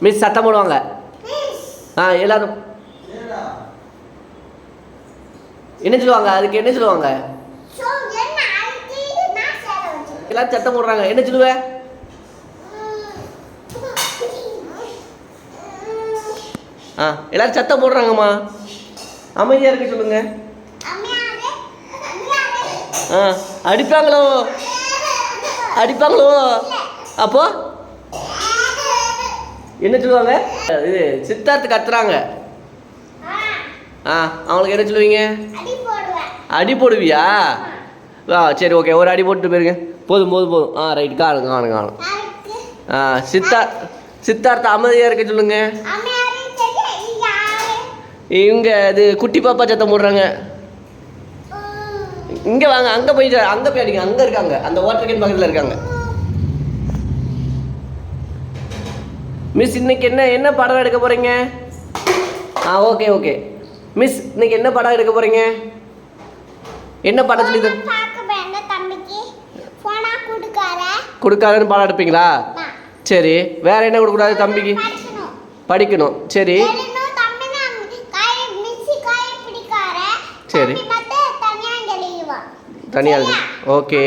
Miss சத்தம் போடுவாங்க. ஆ எல்லாரும். என்ன சொல்லுவாங்க? அதுக்கு என்ன சொல்லுவாங்க? எல்லாரும் சத்தம் போடுறாங்க. என்ன சொல்லுவ? ஆ எல்லாரும் சத்தம் போடுறாங்கம்மா. அமைதியாக இருக்க சொல்லுங்க. ஆ அடிப்பாங்களோ? அடிப்பாங்களோ? அப்போ? என்ன சொல்லுவாங்க? இது சித்தார்த்து கத்துறாங்க. ஆ அவங்களுக்கு என்ன சொல்லுவீங்க? அடி போடுவியா? ஆ சரி ஓகே ஒரு அடி போட்டு போயிருங்க. போதும் போதும் போதும். ஆ ரைட் காணுங்க காணுங்க காணும் ஆ சித்தா சித்தார்த்த அமைதியாக இருக்க சொல்லுங்க. அம்மையாரே இவங்க இது குட்டி பாப்பா சத்தம் போடுறாங்க. இங்கே வாங்க அங்கே போய் அங்கே போய் அடிங்க. அங்கே இருக்காங்க. அந்த வாட்டர் கேன் பக்கத்தில் இருக்காங்க. மிஸ் இன்னைக்கு என்ன என்ன படம் எடுக்க போகிறீங்க ஆ ஓகே ஓகே மிஸ் இன்னைக்கு என்ன படம் எடுக்க போகிறீங்க என்ன படம் சொல்லி கொடுக்காதன்னு படம் எடுப்பீங்களா? சரி. வேற என்ன கொடுக்கக்கூடாது தம்பிக்கு? படிக்கணும். சரி. சரி. தனியாக ஓகே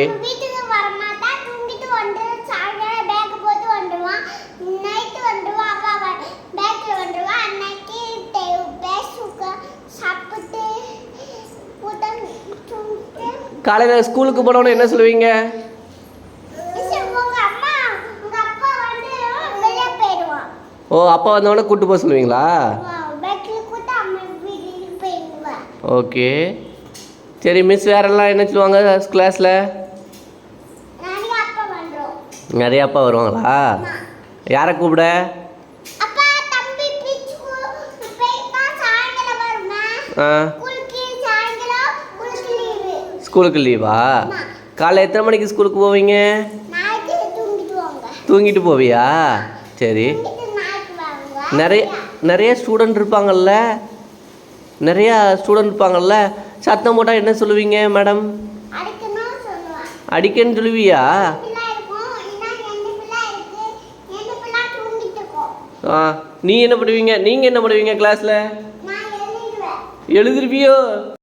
காலையில் ஸ்கூலுக்கு போனோன்னு என்ன சொல்லுவீங்க? ஓ அப்பா வந்தவொடனே கூட்டு போக சொல்லுவீங்களா? ஓகே. சரி மிஸ் வேறெல்லாம் என்ன சொல்லுவாங்க கிளாஸில் நிறைய அப்பா வருவாங்களா? யாரை கூப்பிட? ஆ ஸ்கூலுக்கு சாயங்காலம் ஸ்கூலுக்கு லீவு ஸ்கூலுக்கு லீவா காலைல எத்தனை மணிக்கு ஸ்கூலுக்கு போவீங்க? தூங்கிட்டு போவியா? சரி. நிறைய நிறைய ஸ்டூடெண்ட் இருப்பாங்கல்ல? நிறையா ஸ்டூடெண்ட் இருப்பாங்கல்ல? சத்தம் போட்டால் என்ன சொல்லுவீங்க மேடம் அடிக்கன்னு சொல்லுவியா? ஆ நீ என்ன பண்ணுவீங்க? நீங்கள் என்ன பண்ணுவீங்க கிளாஸில் எழுதிருப்பியோ